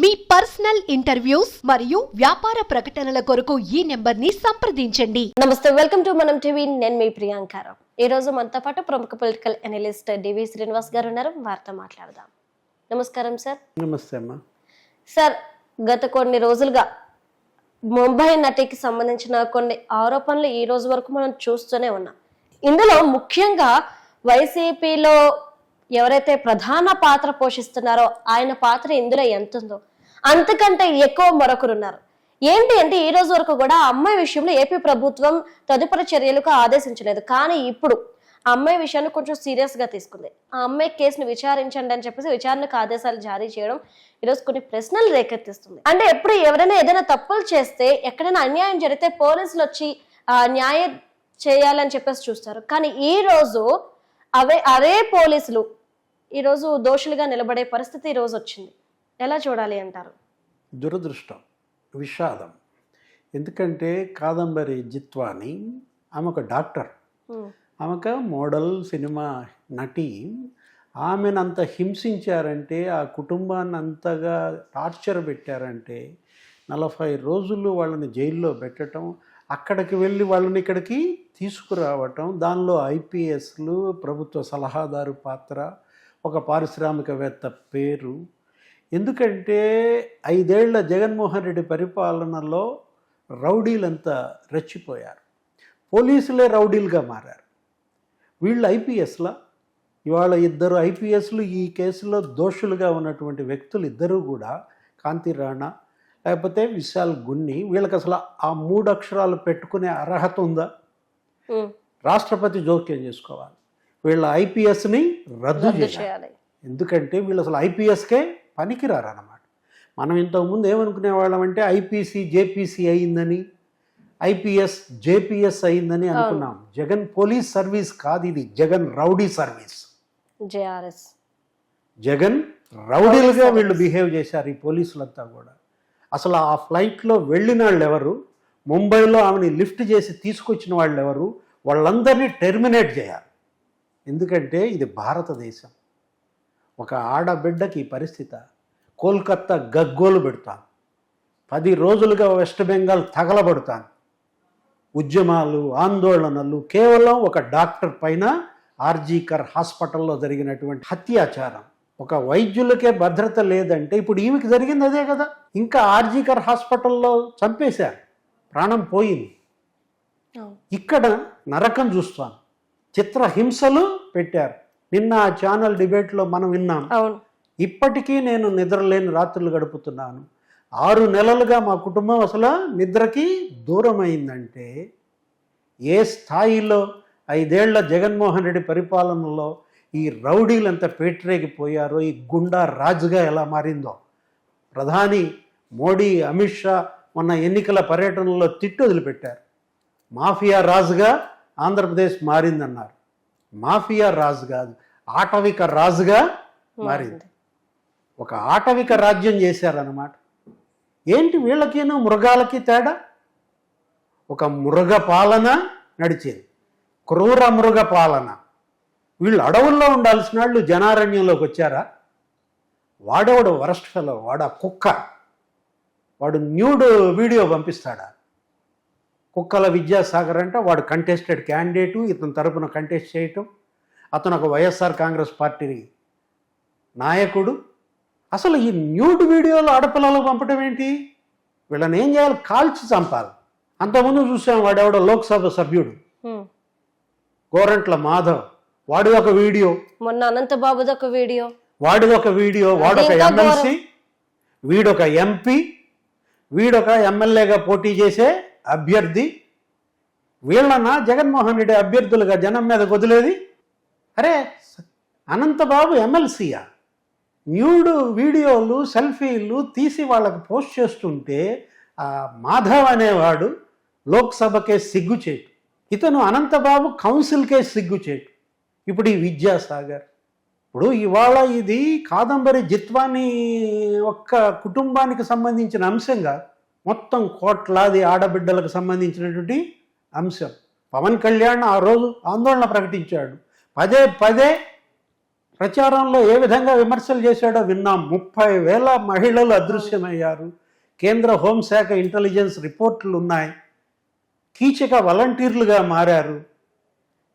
మీ personal interviews మరియు వ్యాపార ప్రకటనల కొరకు ఈ నెంబర్ని సంప్రదించండి. నమస్తే వెల్కమ్ టు మనం టీవీ. నేను మీ ప్రియాంకారావు ఈ రోజు మనతో పాటు ప్రముఖ పొలిటికల్ అనలిస్ట్ డివి శ్రీనివాస్ గారు ఉన్నారు. వారితో మాట్లాడదాం. నమస్కారం సార్. నమస్తే అమ్మా. సార్ గత కొన్ని రోజులుగా ముంబై నటికి సంబంధించిన కొన్ని ఆరోపణలు ఈ రోజు వరకు మనం చూస్తూనే ఉన్నాం. ఇందులో ముఖ్యంగా వైసీపీలో ఎవరైతే ప్రధాన పాత్ర పోషిస్తున్నారో ఆయన పాత్ర ఇందులో ఎంత ఉందో అంతకంటే ఎక్కువ మరొకరున్నారు. ఏంటి అంటే ఈ రోజు వరకు కూడా అమ్మాయి విషయంలో ఏపీ ప్రభుత్వం తదుపరి చర్యలకు ఆదేశించలేదు. కానీ ఇప్పుడు ఆ అమ్మాయి విషయాన్ని కొంచెం సీరియస్గా తీసుకుంది. ఆ అమ్మాయి కేసును విచారించండి అని చెప్పేసి విచారణకు ఆదేశాలు జారీ చేయడం ఈరోజు కొన్ని ప్రశ్నలు రేకెత్తిస్తుంది. అంటే ఎప్పుడు ఎవరైనా ఏదైనా తప్పులు చేస్తే ఎక్కడైనా అన్యాయం జరిగితే పోలీసులు వచ్చి న్యాయం చేయాలని చెప్పేసి చూస్తారు. కానీ ఈ రోజు అవే అదే పోలీసులు ఈరోజు దోషులుగా నిలబడే పరిస్థితి ఈ రోజు వచ్చింది. ఎలా చూడాలి అంటారు? దురదృష్టం విషాదం. ఎందుకంటే కాదంబరి జిత్వాని ఆమె ఒక డాక్టర్. ఆమెక మోడల్ సినిమా నటి. ఆమెను అంత హింసించారంటే ఆ కుటుంబాన్ని అంతగా టార్చర్ పెట్టారంటే నలభై రోజులు వాళ్ళని జైల్లో పెట్టడం అక్కడికి వెళ్ళి వాళ్ళని ఇక్కడికి తీసుకురావటం దానిలో ఐపీఎస్లు ప్రభుత్వ సలహాదారు పాత్ర ఒక పారిశ్రామికవేత్త పేరు. ఎందుకంటే ఐదేళ్ళ జగన్మోహన్ రెడ్డి పరిపాలనలో రౌడీలంతా రెచ్చిపోయారు. పోలీసులే రౌడీలుగా మారారు. వీళ్ళు ఐపీఎస్లా? ఇవాళ ఇద్దరు ఐపీఎస్లు ఈ కేసులో దోషులుగా ఉన్నటువంటి వ్యక్తులు ఇద్దరూ కూడా కాంతి రాణా లేకపోతే విశాల్ గున్ని వీళ్ళకి అసలు ఆ మూడు అక్షరాలు పెట్టుకునే అర్హత ఉందా? రాష్ట్రపతి జోక్యం చేసుకోవాలి. వీళ్ళ ఐపీఎస్ని రద్దు రద్దు చేయాలి. చేయాలి. ఎందుకంటే వీళ్ళు అసలు ఐపీఎస్కే పనికిరారు అన్నమాట మనం ఇంతకుముందు ఏమనుకునే వాళ్ళం అంటే ఐపీసీ జేపీసీ అయిందని ఐపీఎస్ జేపీఎస్ అయిందని అనుకున్నాం. జగన్ పోలీస్ సర్వీస్ కాదు ఇది. Jagan rowdy service. JRS. Jagan రౌడీలుగా వీళ్ళు బిహేవ్ చేశారు ఈ పోలీసులంతా కూడా. అసలు ఆ ఫ్లైట్లో వెళ్ళిన వాళ్ళు ఎవరు ముంబైలో ఆమెని లిఫ్ట్ చేసి తీసుకొచ్చిన వాళ్ళు ఎవరు వాళ్ళందరినీ టెర్మినేట్ చేయాలి. ఎందుకంటే ఇది భారతదేశం. ఒక ఆడబిడ్డకి ఈ పరిస్థితి. కోల్కత్తా గగ్గోలు పెడతాను పది రోజులుగా వెస్ట్ బెంగాల్ తగలబడతాను ఉద్యమాలు ఆందోళనలు కేవలం ఒక డాక్టర్ పైన ఆర్జీకర్ హాస్పిటల్లో జరిగినటువంటి అత్యాచారం. ఒక వైద్యులకే భద్రత లేదంటే ఇప్పుడు ఈమెకి జరిగింది అదే కదా. ఇంకా ఆర్జీకర్ హాస్పిటల్లో చంపేశారు. ప్రాణం పోయింది. ఇక్కడ నరకం చూస్తాను చిత్రహింసలు పెట్టారు. నిన్న ఆ ఛానల్ డిబేట్లో మనం విన్నాం. ఇప్పటికీ నేను నిద్రలేని రాత్రులు గడుపుతున్నాను. ఆరు నెలలుగా మా కుటుంబం అసలు నిద్రకి దూరం అయిందంటే ఏ స్థాయిలో ఐదేళ్ళ జగన్మోహన్ రెడ్డి పరిపాలనలో ఈ రౌడీలంతా పేటరేగిపోయారో ఈ గుండా రాజుగా ఎలా మారిందో. ప్రధాని మోడీ అమిత్ షా మొన్న ఎన్నికల పర్యటనలో తిట్టు వదిలిపెట్టారు. మాఫియా రాజుగా ఆంధ్రప్రదేశ్ మారిందన్నారు. మాఫియా రాజు కాదు ఆటవిక రాజుగా మారింది. ఒక ఆటవిక రాజ్యం చేశారన్నమాట. ఏంటి వీళ్ళకిను మృగాలకి తేడా? ఒక మృగ పాలన నడిచేది. క్రూర మృగ పాలన. వీళ్ళు అడవుల్లో ఉండాల్సిన వాళ్ళు జనారణ్యంలోకి వచ్చారా? వాడేవాడు వరస్ట్ ఫెలో? వాడు కుక్క. వాడు న్యూడ్ వీడియో పంపిస్తాడా? కుక్కల విద్యాసాగర్ అంటే వాడు కంటెస్టెడ్ క్యాండిడేటు ఇతని తరపున కంటెస్ట్ చేయటం. అతను ఒక వైఎస్ఆర్ కాంగ్రెస్ పార్టీ నాయకుడు. అసలు ఈ న్యూడ్ వీడియోలు ఆడపిల్లలకు పంపడం ఏంటి? వీళ్ళని ఏం చేయాలి? కాల్చి చంపాలి. అంతకుముందు చూసాం వాడెవడో లోక్సభ సభ్యుడు. గోరంట్ల మాధవ్. వాడి ఒక వీడియో. మొన్న అనంతబాబుది ఒక వీడియో. వాడిది ఒక వీడియో. వాడొక ఎమ్మెల్సీ. వీడొక ఎంపీ. వీడొక ఎమ్మెల్యేగా పోటీ చేసే అభ్యర్థి వీళ్ళన జగన్మోహన్ రెడ్డి అభ్యర్థులుగా జనం మీద వదిలేది అరే అనంతబాబు ఎమ్మెల్సీయా? న్యూడ్ వీడియోలు సెల్ఫీలు తీసి వాళ్ళకు పోస్ట్ చేస్తుంటే ఆ మాధవ్ అనేవాడు లోక్సభకే సిగ్గుచేటు. ఇతను అనంతబాబు కౌన్సిల్కే సిగ్గుచేటు. ఇప్పుడు ఈ విద్యాసాగర్. ఇప్పుడు ఇవాళ ఇది కాదంబరి జిత్వాని ఒక్క కుటుంబానికి సంబంధించిన అంశంగా మొత్తం కోట్లాది ఆడబిడ్డలకు సంబంధించినటువంటి అంశం. పవన్ కళ్యాణ్ ఆ రోజు ఆందోళన ప్రకటించాడు. పదే పదే ప్రచారంలో ఏ విధంగా విమర్శలు చేశాడో విన్నాం. ముప్పై వేల మహిళలు అదృశ్యమయ్యారు. కేంద్ర హోంశాఖ ఇంటెలిజెన్స్ రిపోర్టులు ఉన్నాయి. కీచక వాలంటీర్లుగా మారారు.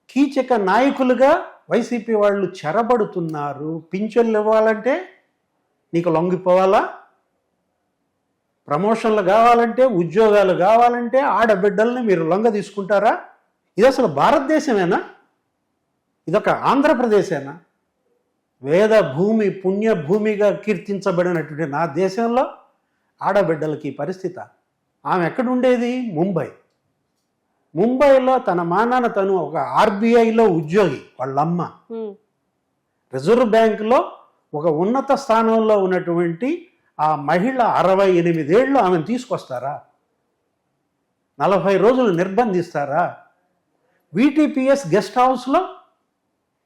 కీచక నాయకులుగా వైసీపీ వాళ్ళు చెరబడుతున్నారు. పింఛన్లు ఇవ్వాలంటే నీకు లొంగిపోవాలా? ప్రమోషన్లు కావాలంటే ఉద్యోగాలు కావాలంటే ఆడబిడ్డల్ని మీరు లొంగ తీసుకుంటారా? ఇది అసలు భారతదేశమేనా? ఇదొక ఆంధ్రప్రదేశేనా? వేద భూమి పుణ్య భూమిగా కీర్తించబడినటువంటి నా దేశంలో ఆడబిడ్డలకి పరిస్థితి. ఆమె ఎక్కడుండేది? ముంబై. ముంబైలో తన మానాన తను ఒక ఆర్బీఐలో ఉద్యోగి వాళ్ళమ్మ. రిజర్వ్ బ్యాంకులో ఒక ఉన్నత స్థానంలో ఉన్నటువంటి ఆ మహిళ అరవై ఎనిమిదేళ్ళు ఆమెను తీసుకొస్తారా? నలభై రోజులు నిర్బంధిస్తారా? వీటీపీఎస్ గెస్ట్ హౌస్లో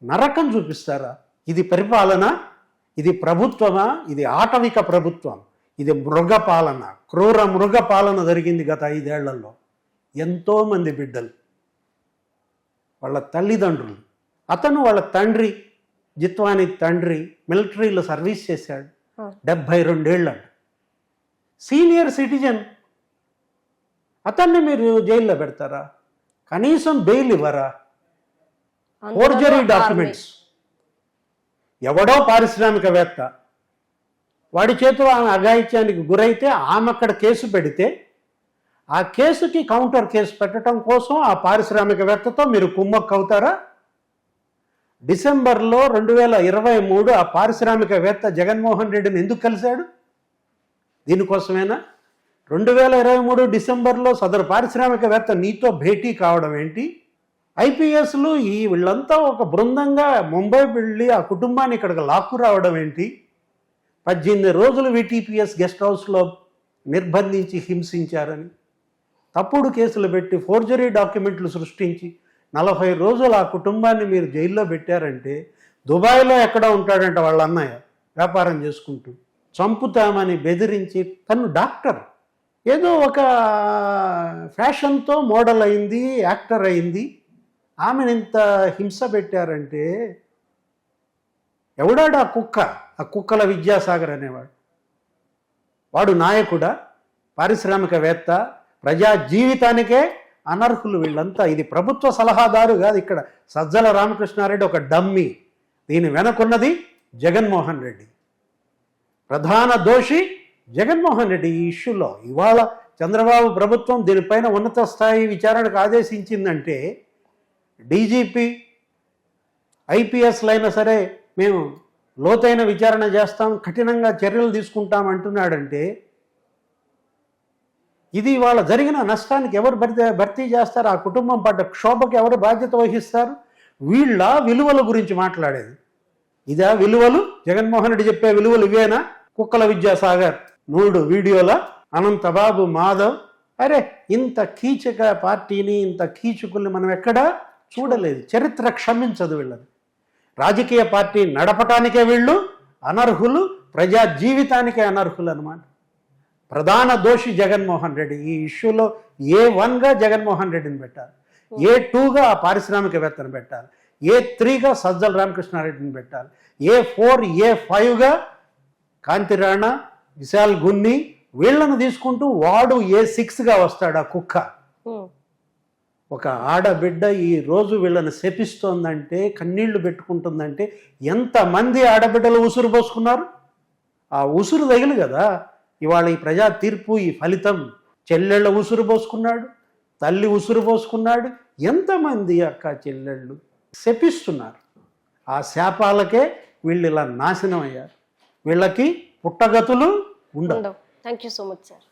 నరకం చూపిస్తారా? ఇది పరిపాలన ఇది ప్రభుత్వమా? ఇది ఆటవిక ప్రభుత్వం. ఇది మృగపాలన. క్రూర మృగపాలన జరిగింది గత ఐదేళ్ళలో. ఎంతోమంది బిడ్డలు. వాళ్ళ తల్లిదండ్రులు. అతను వాళ్ళ తండ్రి జిత్వాని తండ్రి మిలిటరీలో సర్వీస్ చేశాడు. డెబ్భై రెండేళ్ళు సీనియర్ సిటిజన్ అతన్ని మీరు జైల్లో పెడతారా? కనీసం బెయిల్ ఇవ్వరా? ఫోర్జరీ. డాక్యుమెంట్స్. ఎవడో పారిశ్రామికవేత్త వాడి చేతిలో ఆమె అఘాయిత్యానికి గురైతే ఆమె అక్కడ కేసు పెడితే ఆ కేసుకి కౌంటర్ కేసు పెట్టడం కోసం ఆ పారిశ్రామికవేత్తతో మీరు కుమ్మక్కు అవుతారా డిసెంబర్లో రెండు వేల ఇరవై మూడు ఆ పారిశ్రామికవేత్త జగన్మోహన్ రెడ్డిని ఎందుకు కలిశాడు? దీనికోసమేనా? రెండు వేల ఇరవై మూడు డిసెంబర్లో సదరు పారిశ్రామికవేత్త నీతో భేటీ కావడం ఏంటి? ఐపీఎస్లు ఈ వీళ్ళంతా ఒక బృందంగా ముంబై వెళ్ళి ఆ కుటుంబాన్ని ఇక్కడికి లాక్కు రావడం ఏంటి? పద్దెనిమిది రోజులు విటిపిఎస్ గెస్ట్ హౌస్లో నిర్బంధించి హింసించారని తప్పుడు కేసులు పెట్టి ఫోర్జరీ డాక్యుమెంట్లు సృష్టించి నలభై రోజులు ఆ కుటుంబాన్ని మీరు జైల్లో పెట్టారంటే దుబాయ్లో ఎక్కడ ఉంటాడంట వాళ్ళ అన్నయ్య వ్యాపారం చేసుకుంటూ. చంపుతామని బెదిరించి తను డాక్టర్. ఏదో ఒక ఫ్యాషన్తో మోడల్ అయింది యాక్టర్ అయింది. ఆమెను ఇంత హింస పెట్టారంటే ఎవడాడు ఆ కుక్క? ఆ కుక్కల విద్యాసాగర్ అనేవాడు. వాడు నాయకుడా పారిశ్రామికవేత్త ప్రజా జీవితానికే అనర్హులు వీళ్ళంతా. ఇది ప్రభుత్వ సలహాదారు కాదు ఇక్కడ. సజ్జల రామకృష్ణారెడ్డి ఒక డమ్మి. దీని వెనకున్నది జగన్మోహన్ రెడ్డి. ప్రధాన దోషి జగన్మోహన్ రెడ్డి ఈ ఇష్యూలో. ఇవాళ చంద్రబాబు ప్రభుత్వం దీనిపైన ఉన్నత స్థాయి విచారణకు ఆదేశించిందంటే డీజీపీ ఐపీఎస్లు అయినా సరే మేము లోతైన విచారణ చేస్తాం కఠినంగా చర్యలు తీసుకుంటాం అంటున్నాడంటే ఇది వాళ్ళ జరిగిన నష్టానికి ఎవరు భర్తీ భర్తీ చేస్తారు? ఆ కుటుంబం పడ్డ క్షోభకు ఎవరు బాధ్యత వహిస్తారు? వీళ్ళ విలువల గురించి మాట్లాడేది. ఇదా విలువలు? జగన్మోహన్ రెడ్డి చెప్పే విలువలు ఇవేనా? కుక్కల విద్యాసాగర్ నూడు వీడియోల అనంతబాబు మాధవ్. అరే ఇంత కీచక పార్టీని ఇంత కీచుకుల్ని మనం ఎక్కడా చూడలేదు. చరిత్ర క్షమించదు వీళ్ళని రాజకీయ పార్టీ నడపటానికే వీళ్ళు అనర్హులు ప్రజా జీవితానికే అనర్హులు అనమాట ప్రధాన దోషి జగన్మోహన్ రెడ్డి. ఈ ఇష్యూలో ఏ వన్గా జగన్మోహన్ రెడ్డిని పెట్టాలి ఏ టూగా ఆ పారిశ్రామికవేత్తను పెట్టాలి ఏ త్రీగా సజ్జల రామకృష్ణారెడ్డిని పెట్టాలి ఏ ఫోర్ ఏ ఫైవ్గా కాంతిరాణ విశాల్ గున్ని వీళ్ళను తీసుకుంటూ వాడు ఏ సిక్స్గా వస్తాడు ఆ కుక్క? ఒక ఆడబిడ్డ ఈ రోజు వీళ్ళని శపిస్తోందంటే కన్నీళ్ళు పెట్టుకుంటుందంటే ఎంతమంది ఆడబిడ్డలు ఉసురు పోసుకున్నారు? ఆ ఉసురు తగిలి కదా? ఇవాళ ఈ ప్రజా తీర్పు ఈ ఫలితం చెల్లెళ్ళ ఉసురు పోసుకున్నాడు తల్లి ఉసురు పోసుకున్నాడు ఎంతమంది అక్క చెల్లెళ్ళు శపిస్తున్నారు. ఆ శాపాలకే వీళ్ళు ఇలా నాశనం అయ్యారు వీళ్ళకి పుట్టగతులు ఉండవు. Thank you so much sir